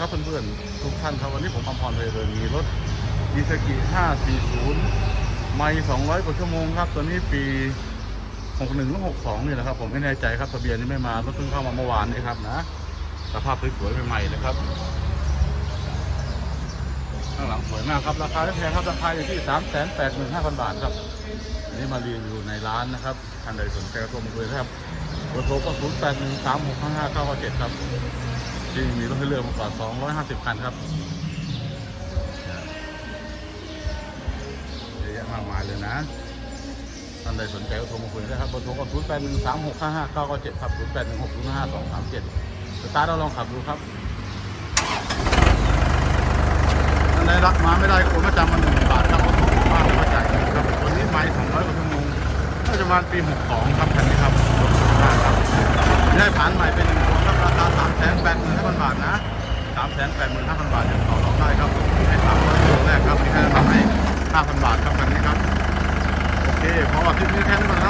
ครับเพื่อนๆทุกท่านครับวันนี้ผมอมพรเพลินมีรถอีซากิ540 ไม่200 กว่าชั่วโมงครับ ตัวนี้ปี 61หรือ62นี่แหละครับ ผมไม่แน่ใจครับทะเบียนนี้ไม่มารถเพิ่งเข้ามาเมื่อวานนี่ครับนะ สภาพสวยๆใหม่ๆเลยครับ ข้างหลังสวยมากครับ ราคาไม่แพงครับ ราคาอยู่ที่ 385,000 บาทครับนนี้มารีวิวในร้านนะครับท่านใดสนใจก็โทรมาคุยครับเบอร์โทรก็ 0813655997 ครับ ที่มีรถให้เลือกมากกว่า 250 คันครับเยอะแยะมากมายเลยนะท่านใดสนใจก็โทรมาคุยได้ครับเบอร์โทรก็0 8 1 3 6 5 5 9 9 7ครับ0 8 1 6 0 5 2 3 7สตาร์ทเราลองขับดูครับท่านใดรับมาไม่ได้โอนมาจำมันหนึ่งบาทครับก็ถูกมากเลยมาจ่ายเงินครับวันนี้ไม่200กว่าชั่วโมงน่าจะประมาณปี62ครับคันนี้ครับรถสวยมากครับได้ผ่านใหม่เป็นหนึ่งตัวครับราคา3 8 5 0 0 0 บาทนะ3 8 5 0 0 0บาทยังต่อรองได้ครับให้สามร้อยตัวแรกครับที่ให้ทำให้5,000บาทครับคันนี้ครับ โอเคพอคลิปนี้แค่นี้ก่อนนะครับ